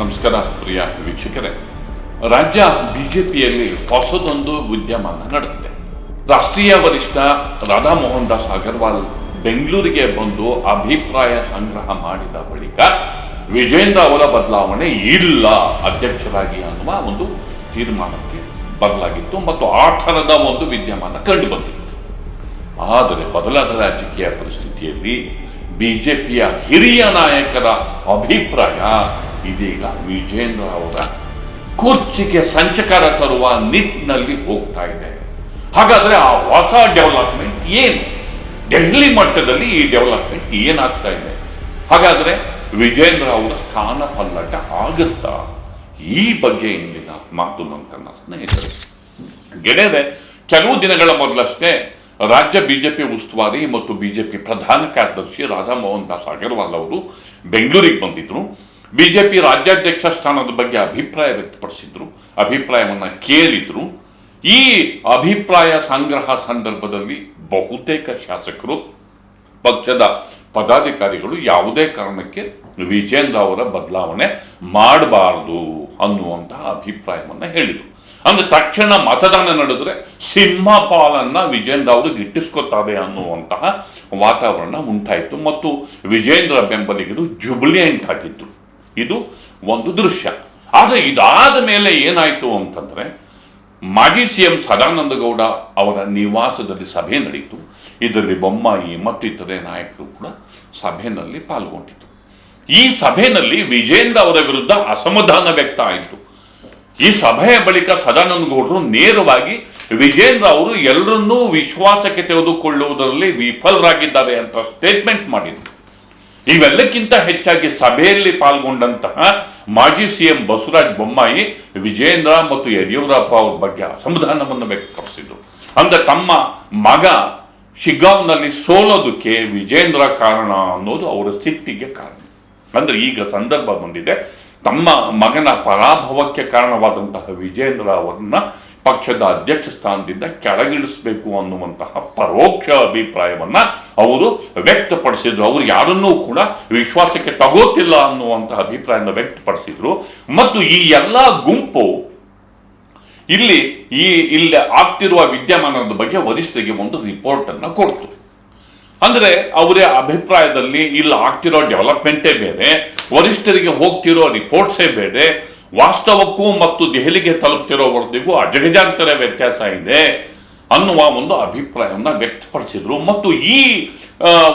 ನಮಸ್ಕಾರ ಪ್ರಿಯ ವೀಕ್ಷಕರೇ. ರಾಜ್ಯ ಬಿಜೆಪಿಯಲ್ಲಿ ಹೊಸದೊಂದು ವಿದ್ಯಮಾನ ನಡೆದಿದೆ. ರಾಷ್ಟ್ರೀಯ ವರಿಷ್ಠ ರಾಧಾ ಮೋಹನ್ ದಾಸ್ ಅಗರ್ವಾಲ್ ಬೆಂಗಳೂರಿಗೆ ಬಂದು ಅಭಿಪ್ರಾಯ ಸಂಗ್ರಹ ಮಾಡಿದ ಬಳಿಕ ವಿಜೇಂದ್ರ ಅವರ ಬದಲಾವಣೆ ಇಲ್ಲ ಅಧ್ಯಕ್ಷರಾಗಿ ಅನ್ನುವ ಒಂದು ತೀರ್ಮಾನಕ್ಕೆ ಬದಲಾಗಿತ್ತು ಮತ್ತು ಆ ಥರದ ಒಂದು ವಿದ್ಯಮಾನ ಕಂಡುಬಂದಿತ್ತು ಆದರೆ ಬದಲಾದ ರಾಜಕೀಯ ಪರಿಸ್ಥಿತಿಯಲ್ಲಿ ಬಿಜೆಪಿಯ ಹಿರಿಯ ನಾಯಕರ ಅಭಿಪ್ರಾಯ ಇದೀಗ ವಿಜೇಂದ್ರ ಅವರ ಕುರ್ಚಿಗೆ ಸಂಚಕಾರ ತರುವ ನಿಟ್ಟಿನಲ್ಲಿ ಹೋಗ್ತಾ ಇದೆ. ಹಾಗಾದ್ರೆ ಆ ಹೊಸ ಡೆವಲಪ್ಮೆಂಟ್ ಏನು? ದೆಹಲಿ ಮಟ್ಟದಲ್ಲಿ ಈ ಡೆವಲಪ್ಮೆಂಟ್ ಏನಾಗ್ತಾ ಇದೆ? ಹಾಗಾದ್ರೆ ವಿಜೇಂದ್ರ ಅವರ ಸ್ಥಾನ ಪಲ್ಲಟ ಆಗುತ್ತಾ? ಈ ಬಗ್ಗೆ ಇಂದಿನ ಮಾತು ನನ್ನ ಸ್ನೇಹಿತರು. ಗೆಳೆಯರೆ, ಕೆಲವು ದಿನಗಳ ಮೊದಲಷ್ಟೇ ರಾಜ್ಯ ಬಿಜೆಪಿ ಉಸ್ತುವಾರಿ ಮತ್ತು ಬಿಜೆಪಿ ಪ್ರಧಾನ ಕಾರ್ಯದರ್ಶಿ ರಾಧಾ ಮೋಹನ್ ದಾಸ್ ಅಗರ್ವಾಲ್ ಅವರು ಬೆಂಗಳೂರಿಗೆ ಬಂದಿದ್ರು. ಬಿಜೆಪಿ ರಾಜ್ಯಾಧ್ಯಕ್ಷ ಸ್ಥಾನದ ಬಗ್ಗೆ ಅಭಿಪ್ರಾಯ ವ್ಯಕ್ತಪಡಿಸಿದ್ರು, ಅಭಿಪ್ರಾಯವನ್ನು ಕೇಳಿದ್ರು. ಈ ಅಭಿಪ್ರಾಯ ಸಂಗ್ರಹ ಸಂದರ್ಭದಲ್ಲಿ ಬಹುತೇಕ ಶಾಸಕರು, ಪಕ್ಷದ ಪದಾಧಿಕಾರಿಗಳು ಯಾವುದೇ ಕಾರಣಕ್ಕೆ ವಿಜೇಂದ್ರ ಅವರ ಬದಲಾವಣೆ ಮಾಡಬಾರದು ಅನ್ನುವಂತಹ ಅಭಿಪ್ರಾಯವನ್ನು ಹೇಳಿದರು. ಅಂದ್ರೆ ತಕ್ಷಣ ಮತದಾನ ನಡೆದ್ರೆ ಸಿಂಹಪಾಲನ್ನ ವಿಜೇಂದ್ರ ಅವರು ಗಿಟ್ಟಿಸ್ಕೊತಾರೆ ಅನ್ನುವಂತಹ ವಾತಾವರಣ ಉಂಟಾಯಿತು. ಮತ್ತು ವಿಜೇಂದ್ರ ಬೆಂಬಲಿಗರು ಜುಬ್ಲಿಯಂಟ್ ಆಗಿದ್ರು. ಇದು ಒಂದು ದೃಶ್ಯ. ಆದರೆ ಇದಾದ ಮೇಲೆ ಏನಾಯಿತು ಅಂತಂದರೆ, ಮಾಜಿ ಸಿಎಂ ಸದಾನಂದ ಗೌಡ ಅವರ ನಿವಾಸದಲ್ಲಿ ಸಭೆ ನಡೆಯಿತು. ಇದರಲ್ಲಿ ಬೊಮ್ಮಾಯಿ ಮತ್ತಿತರೆ ನಾಯಕರು ಕೂಡ ಸಭೆಯಲ್ಲಿ ಪಾಲ್ಗೊಂಡಿತು ಈ ಸಭೆಯಲ್ಲಿ ವಿಜೇಂದ್ರ ಅವರ ವಿರುದ್ಧ ಅಸಮಾಧಾನ ವ್ಯಕ್ತ ಆಯಿತು. ಈ ಸಭೆಯ ಬಳಿಕ ಸದಾನಂದ ಗೌಡರು ನೇರವಾಗಿ ವಿಜೇಂದ್ರ ಅವರು ಎಲ್ಲರನ್ನೂ ವಿಶ್ವಾಸಕ್ಕೆ ತೆಗೆದುಕೊಳ್ಳುವುದರಲ್ಲಿ ವಿಫಲರಾಗಿದ್ದಾರೆ ಅಂತ ಸ್ಟೇಟ್ಮೆಂಟ್ ಮಾಡಿದರು. ಇವೆಲ್ಲಕ್ಕಿಂತ ಹೆಚ್ಚಾಗಿ ಸಭೆಯಲ್ಲಿ ಪಾಲ್ಗೊಂಡಂತಹ ಮಾಜಿ ಸಿಎಂ ಬಸವರಾಜ ಬೊಮ್ಮಾಯಿ ವಿಜೇಂದ್ರ ಮತ್ತು ಯಡಿಯೂರಪ್ಪ ಅವ್ರ ಬಗ್ಗೆ ಅಸಮಾಧಾನವನ್ನು ವ್ಯಕ್ತಪಡಿಸಿದ್ರು. ಅಂದ್ರೆ ತಮ್ಮ ಮಗ ಶಿಗ್ಗಾಂವ್ನಲ್ಲಿ ಸೋಲೋದಕ್ಕೆ ವಿಜೇಂದ್ರ ಕಾರಣ ಅನ್ನೋದು ಅವರ ಸಿಟ್ಟಿಗೆ ಕಾರಣ. ಅಂದ್ರೆ ಈಗ ಸಂದರ್ಭ ಬಂದಿದೆ. ತಮ್ಮ ಮಗನ ಪರಾಭವಕ್ಕೆ ಕಾರಣವಾದಂತಹ ವಿಜೇಂದ್ರ ಅವರನ್ನ ಪಕ್ಷದ ಅಧ್ಯಕ್ಷ ಸ್ಥಾನದಿಂದ ಕೆಳಗಿಳಿಸಬೇಕು ಅನ್ನುವಂತಹ ಪರೋಕ್ಷ ಅಭಿಪ್ರಾಯವನ್ನ ಅವರು ವ್ಯಕ್ತಪಡಿಸಿದ್ರು. ಅವರು ಯಾರನ್ನೂ ಕೂಡ ವಿಶ್ವಾಸಕ್ಕೆ ತಗೋತಿಲ್ಲ ಅನ್ನುವಂತಹ ಅಭಿಪ್ರಾಯವನ್ನು ವ್ಯಕ್ತಪಡಿಸಿದ್ರು. ಮತ್ತು ಈ ಎಲ್ಲ ಗುಂಪು ಇಲ್ಲಿ ಈ ಇಲ್ಲಿ ಆಗ್ತಿರುವ ವಿದ್ಯಮಾನದ ಬಗ್ಗೆ ವರಿಷ್ಠರಿಗೆ ಒಂದು ರಿಪೋರ್ಟ್ ಅನ್ನು ಕೊಡ್ತು. ಅಂದ್ರೆ ಅವರ ಅಭಿಪ್ರಾಯದಲ್ಲಿ ಇಲ್ಲಿ ಆಗ್ತಿರೋ ಡೆವಲಪ್ಮೆಂಟೇ ಬೇರೆ, ವರಿಷ್ಠರಿಗೆ ಹೋಗ್ತಿರೋ ರಿಪೋರ್ಟ್ಸೇ ಬೇರೆ ವಾಸ್ತವಕ್ಕೂ ಮತ್ತು ದೆಹಲಿಗೆ ತಲುಪ್ತಿರೋ ವರದಿಗೂ ಅಜಗಜಾಂತರ ವ್ಯತ್ಯಾಸ ಇದೆ ಅನ್ನುವ ಒಂದು ಅಭಿಪ್ರಾಯವನ್ನು ವ್ಯಕ್ತಪಡಿಸಿದರು. ಮತ್ತು ಈ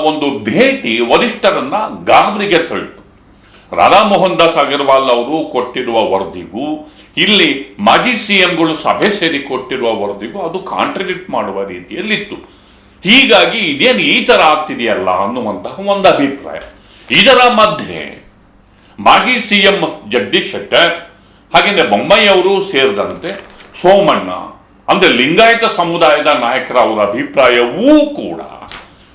ಒಂದು ಭೇಟಿ ವರಿಷ್ಠರನ್ನ ಗಾಬರಿಗೆ ತಳ್ಳಿತು. ರಾಧಾಮೋಹನ್ ದಾಸ್ ಅಗರ್ವಾಲ್ ಅವರು ಕೊಟ್ಟಿರುವ ವರದಿಗೂ, ಇಲ್ಲಿ ಮಾಜಿ ಸಿಎಂಗಳು ಸಭೆ ಸೇರಿ ಕೊಟ್ಟಿರುವ ವರದಿಗೂ ಅದು ಕಾಂಟ್ರಡಿಕ್ಟ್ ಮಾಡುವ ರೀತಿಯಲ್ಲಿತ್ತು. ಹೀಗಾಗಿ ಇದೇನು ಈ ತರ ಆಗ್ತಿದೆಯಲ್ಲ ಅನ್ನುವಂತಹ ಒಂದು ಅಭಿಪ್ರಾಯ. ಇದರ ಮಧ್ಯೆ ಮಾಜಿ ಸಿಎಂ ಜಗದೀಶ್ ಶೆಟ್ಟರ್ ಹಾಗೆಯೇ ಬೊಮ್ಮಯ್ಯವರು ಸೇರಿದಂತೆ ಸೋಮಣ್ಣ, ಅಂದ್ರೆ ಲಿಂಗಾಯತ ಸಮುದಾಯದ ನಾಯಕರ ಅವರ ಅಭಿಪ್ರಾಯವೂ ಕೂಡ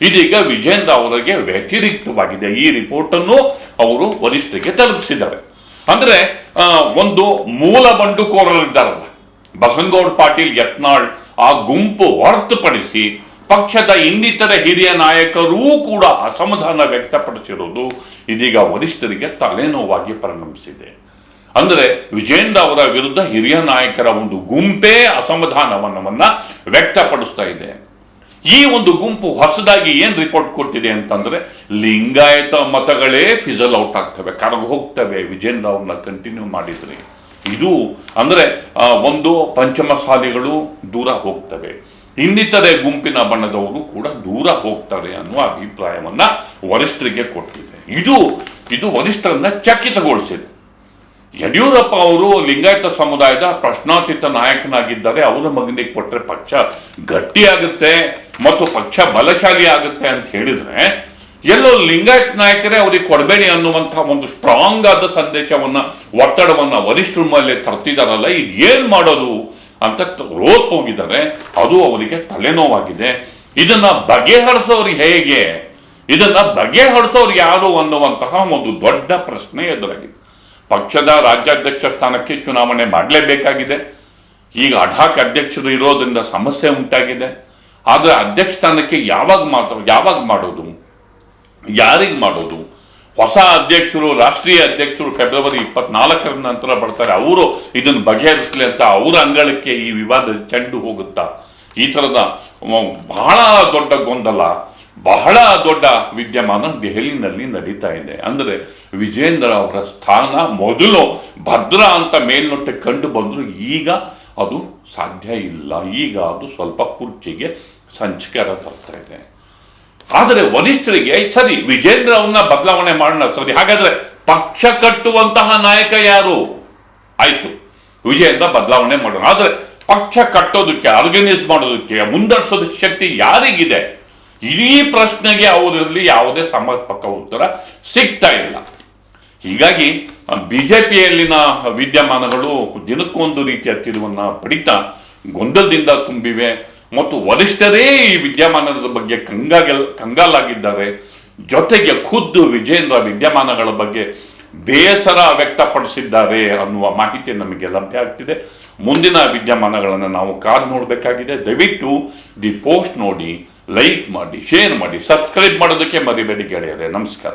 ಇದೀಗ ವಿಜೇಂದ್ರ ಅವರಿಗೆ ವ್ಯತಿರಿಕ್ತವಾಗಿದೆ. ಈ ರಿಪೋರ್ಟ್ ಅನ್ನು ಅವರು ವರಿಷ್ಠರಿಗೆ ತಲುಪಿಸಿದ್ದಾರೆ. ಅಂದ್ರೆ ಒಂದು ಮೂಲ ಬಂಡುಕೋರರಿದ್ದಾರಲ್ಲ ಬಸನಗೌಡ ಪಾಟೀಲ್, ಯತ್ನಾಳ್, ಆ ಗುಂಪು ಹೊರತುಪಡಿಸಿ ಪಕ್ಷದ ಇನ್ನಿತರ ಹಿರಿಯ ನಾಯಕರೂ ಕೂಡ ಅಸಮಾಧಾನ ವ್ಯಕ್ತಪಡಿಸಿರುವುದು ಇದೀಗ ವರಿಷ್ಠರಿಗೆ ತಲೆನೋವಾಗಿ ಪರಿಣಮಿಸಿದೆ. ಅಂದರೆ ವಿಜೇಂದ್ರ ಅವರ ವಿರುದ್ಧ ಹಿರಿಯ ನಾಯಕರ ಒಂದು ಗುಂಪೇ ಅಸಮಾಧಾನವನ್ನವನ್ನ ವ್ಯಕ್ತಪಡಿಸ್ತಾ ಇದೆ. ಈ ಒಂದು ಗುಂಪು ಹೊಸದಾಗಿ ಏನು ರಿಪೋರ್ಟ್ ಕೊಟ್ಟಿದೆ ಅಂತಂದ್ರೆ ಲಿಂಗಾಯತ ಮತಗಳೇ ಫಿಸಲ್ ಔಟ್ ಆಗ್ತವೆ, ಕರಗು ಹೋಗ್ತವೆ. ವಿಜೇಂದ್ರ ಅವ್ರನ್ನ ಕಂಟಿನ್ಯೂ ಮಾಡಿದ್ರಿ. ಇದು ಅಂದರೆ ಒಂದು ಪಂಚಮಸಾಲಿಗಳು ದೂರ ಹೋಗ್ತವೆ. ಇನ್ನಿತರೆ ಗುಂಪಿನ ಬಣ್ಣದವರು ಕೂಡ ದೂರ ಹೋಗ್ತಾರೆ ಅನ್ನುವ ಅಭಿಪ್ರಾಯವನ್ನ ವರಿಷ್ಠರಿಗೆ ಕೊಟ್ಟಿದೆ. ಇದು ಇದು ವರಿಷ್ಠರನ್ನ ಚಕಿತಗೊಳಿಸಿದೆ. ಯಡಿಯೂರಪ್ಪ ಅವರು ಲಿಂಗಾಯತ ಸಮುದಾಯದ ಪ್ರಶ್ನಾತೀತ ನಾಯಕನಾಗಿದ್ದಾರೆ ಅವರ ಮಗನಿಗೆ ಕೊಟ್ಟರೆ ಪಕ್ಷ ಗಟ್ಟಿಯಾಗುತ್ತೆ ಮತ್ತು ಪಕ್ಷ ಬಲಶಾಲಿ ಆಗುತ್ತೆ ಅಂತ ಹೇಳಿದ್ರೆ, ಎಲ್ಲೋ ಲಿಂಗಾಯತ್ ನಾಯಕರೇ ಅವರಿಗೆ ಕೊಡಬೇಡಿ ಅನ್ನುವಂತಹ ಒಂದು ಸ್ಟ್ರಾಂಗ್ ಆದ ಸಂದೇಶವನ್ನ, ಒತ್ತಡವನ್ನ ವರಿಷ್ಠರ ಮೇಲೆ ತರ್ತಿದಾರಲ್ಲ ಇದು ಏನ್ ಮಾಡೋದು ಅಂತ ರೋಸ್ ಹೋಗಿದ್ದಾರೆ. ಅದು ಅವರಿಗೆ ತಲೆನೋವಾಗಿದೆ. ಇದನ್ನ ಬಗೆಹರಿಸೋರು ಹೇಗೆ? ಇದನ್ನ ಬಗೆಹರಿಸೋರು ಯಾರು ಅನ್ನುವಂತಹ ಒಂದು ದೊಡ್ಡ ಪ್ರಶ್ನೆ ಎದುರಾಗಿದೆ. ಪಕ್ಷದ ರಾಜ್ಯಾಧ್ಯಕ್ಷ ಸ್ಥಾನಕ್ಕೆ ಚುನಾವಣೆ ಮಾಡಲೇಬೇಕಾಗಿದೆ. ಈಗ ಅಢಾಕ್ ಅಧ್ಯಕ್ಷರು ಇರೋದ್ರಿಂದ ಸಮಸ್ಯೆ ಉಂಟಾಗಿದೆ. ಆದರೆ ಅಧ್ಯಕ್ಷ ಸ್ಥಾನಕ್ಕೆ ಯಾವಾಗ ಮಾತ್ರ, ಯಾವಾಗ ಮಾಡೋದು? ಯಾರಿಗೆ ಮಾಡೋದು? ಹೊಸ ಅಧ್ಯಕ್ಷರು, ರಾಷ್ಟ್ರೀಯ ಅಧ್ಯಕ್ಷರು ಫೆಬ್ರವರಿ ಇಪ್ಪತ್ನಾಲ್ಕರ ನಂತರ ಬರ್ತಾರೆ. ಅವರು ಇದನ್ನು ಬಗೆಹರಿಸಲಿ ಅಂತ ಅವರ ಅಂಗಳಕ್ಕೆ ಈ ವಿವಾದ ಚೆಂಡು ಹೋಗುತ್ತಾ? ಈ ಥರದ ಬಹಳ ದೊಡ್ಡ ಗೊಂದಲ. ಬಹಳ ದೊಡ್ಡ ವಿದ್ಯಮಾನ ದೆಹಲಿನಲ್ಲಿ ನಡೀತಾ ಇದೆ. ಅಂದರೆ ವಿಜೇಂದ್ರ ಅವರ ಸ್ಥಾನ ಮೊದಲು ಭದ್ರ ಅಂತ ಮೇಲ್ನೋಟ ಕಂಡು ಬಂದರೂ ಈಗ ಅದು ಸಾಧ್ಯ ಇಲ್ಲ. ಈಗ ಅದು ಸ್ವಲ್ಪ ಕುರ್ಚಿಗೆ ಸಂಚಕಾರ ತರ್ತಾ ಇದೆ. ಆದರೆ ವರಿಷ್ಠರಿಗೆ ಸರಿ, ವಿಜೇಂದ್ರ ಅವನ್ನ ಬದಲಾವಣೆ ಮಾಡೋಣ ಸರಿ. ಹಾಗಾದ್ರೆ ಪಕ್ಷ ಕಟ್ಟುವಂತಹ ನಾಯಕ ಯಾರು? ಆಯ್ತು, ವಿಜೇಂದ್ರ ಬದಲಾವಣೆ ಮಾಡೋಣ. ಆದರೆ ಪಕ್ಷ ಕಟ್ಟೋದಕ್ಕೆ ಆರ್ಗನೈಸ್ ಮಾಡೋದಕ್ಕೆ, ಮುಂದರ್ಸೋದಕ್ಕೆ ಶಕ್ತಿ ಯಾರಿಗಿದೆ? ಈ ಪ್ರಶ್ನೆಗೆ ಅವರಲ್ಲಿ ಯಾವುದೇ ಸಮರ್ಪಕ ಉತ್ತರ ಸಿಗ್ತಾ ಇಲ್ಲ. ಹೀಗಾಗಿ ಬಿಜೆಪಿಯಲ್ಲಿನ ವಿದ್ಯಮಾನಗಳು ದಿನಕ್ಕೊಂದು ರೀತಿಯ ತಿರುವನ್ನ ಪಡಿತಾ ಗೊಂದಲದಿಂದ ತುಂಬಿವೆ. ಮತ್ತು ವರಿಷ್ಠರೇ ಈ ವಿದ್ಯಮಾನದ ಬಗ್ಗೆ ಕಂಗಾಗಲ್, ಕಂಗಾಲಾಗಿದ್ದಾರೆ. ಜೊತೆಗೆ ಖುದ್ದು ವಿಜೇಂದ್ರ ವಿದ್ಯಮಾನಗಳ ಬಗ್ಗೆ ಬೇಸರ ವ್ಯಕ್ತಪಡಿಸಿದ್ದಾರೆ ಅನ್ನುವ ಮಾಹಿತಿ ನಮಗೆ ಲಭ್ಯ ಆಗ್ತಿದೆ. ಮುಂದಿನ ವಿದ್ಯಮಾನಗಳನ್ನು ನಾವು ಕಾದು ನೋಡಬೇಕಾಗಿದೆ. ದಯವಿಟ್ಟು ದಿ ಪೋಸ್ಟ್ ನೋಡಿ. ಲೈಕ್ ಮಾಡಿ ಶೇರ್ ಮಾಡಿ ಸಬ್ಸ್ಕ್ರೈಬ್ ಮಾಡೋದಕ್ಕೆ ಮರಿಬೇಡಿ ಗೆಳೆಯರೆ. ನಮಸ್ಕಾರ.